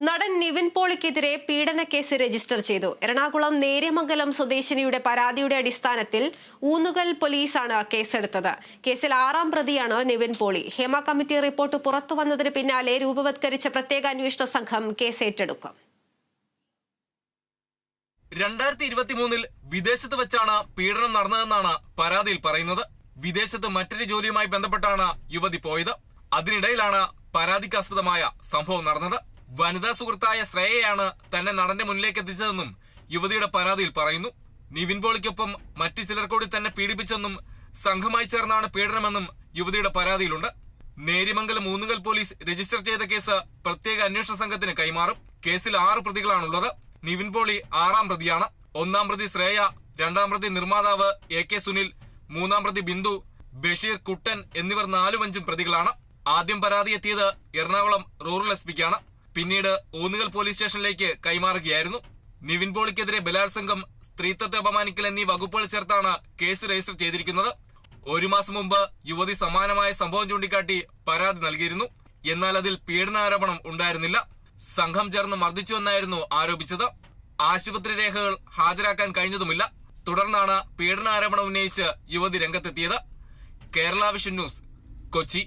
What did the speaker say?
നടൻ നിവിൻ പോളിക്കെതിരെ പീഡനക്കേസ് രജിസ്റ്റർ ചെയ്തു. എറണാകുളം നേര്യമംഗലം സ്വദേശിനിയുടെ പരാതിയുടെ അടിസ്ഥാനത്തിൽ ഊന്നുകൽ പോലീസാണ് കേസെടുത്തത്. കേസിൽ ആറാം പ്രതിയാണ് നിവിൻ പോളി. ഹേമ കമ്മിറ്റി റിപ്പോർട്ട് പുറത്തു വന്നതിന് പിന്നാലെ രൂപവത്കരിച്ച പ്രത്യേക അന്വേഷണ സംഘം കേസ് ഏറ്റെടുക്കും രണ്ടായിരത്തി ഇരുപത്തി മൂന്നിൽ വിദേശത്ത് വെച്ചാണ് പീഡനം നടന്നതെന്നാണ് പരാതിയിൽ പറയുന്നത്. വിദേശത്ത് മറ്റൊരു ജോലിയുമായി ബന്ധപ്പെട്ടാണ് യുവതി പോയത്. അതിനിടയിലാണ് പരാതിക്കാസ്പദമായ സംഭവം നടന്നത്. വനിതാ സുഹൃത്തായ ശ്രേയയാണ് തന്നെ നടന്റെ മുന്നിലേക്ക് എത്തിച്ചതെന്നും യുവതിയുടെ പരാതിയിൽ പറയുന്നു. നിവിൻ പോളിക്കൊപ്പം മറ്റു ചിലർ കൂടി തന്നെ പീഡിപ്പിച്ചെന്നും സംഘമായി ചേർന്നാണ് പീഡനമെന്നും യുവതിയുടെ പരാതിയിലുണ്ട്. നേരിമംഗലം മൂന്നുകൽ പോലീസ് രജിസ്റ്റർ ചെയ്ത കേസ് പ്രത്യേക അന്വേഷണ സംഘത്തിന് കൈമാറും. കേസിൽ ആറ് പ്രതികളാണുള്ളത്. നിവിൻ പോളി ആറാം പ്രതിയാണ്. ഒന്നാം പ്രതി ശ്രേയ രണ്ടാം പ്രതി നിർമ്മാതാവ് എ കെ സുനിൽ മൂന്നാം പ്രതി ബിന്ദു ബഷീർ കുട്ടൻ എന്നിവർ നാലും അഞ്ചും പ്രതികളാണ്. ആദ്യം പരാതി എത്തിയത് എറണാകുളം റൂറൽ എസ് പിക്കാണ്. പിന്നീട് ഊന്നുകൽ പോലീസ് സ്റ്റേഷനിലേക്ക് കൈമാറുകയായിരുന്നു. നിവിൻ പോളിക്കെതിരെ ബലാത്സംഗം സ്ത്രീത്വത്തെ അപമാനിക്കൽ എന്നീ വകുപ്പുകൾ ചേർത്താണ് കേസ് രജിസ്റ്റർ ചെയ്തിരിക്കുന്നത്. ഒരു മാസം മുമ്പ് യുവതി സമാനമായ സംഭവം ചൂണ്ടിക്കാട്ടി പരാതി നൽകിയിരുന്നു. എന്നാൽ അതിൽ പീഡനാരോപണം ഉണ്ടായിരുന്നില്ല. സംഘം ചേർന്ന് മർദ്ദിച്ചുവെന്നായിരുന്നു ആരോപിച്ചത്. ആശുപത്രി രേഖകൾ ഹാജരാക്കാൻ കഴിഞ്ഞതുമില്ല. തുടർന്നാണ് പീഡനാരോപണം ഉന്നയിച്ച് യുവതി രംഗത്തെത്തിയത്. Kerala vision news Kochi.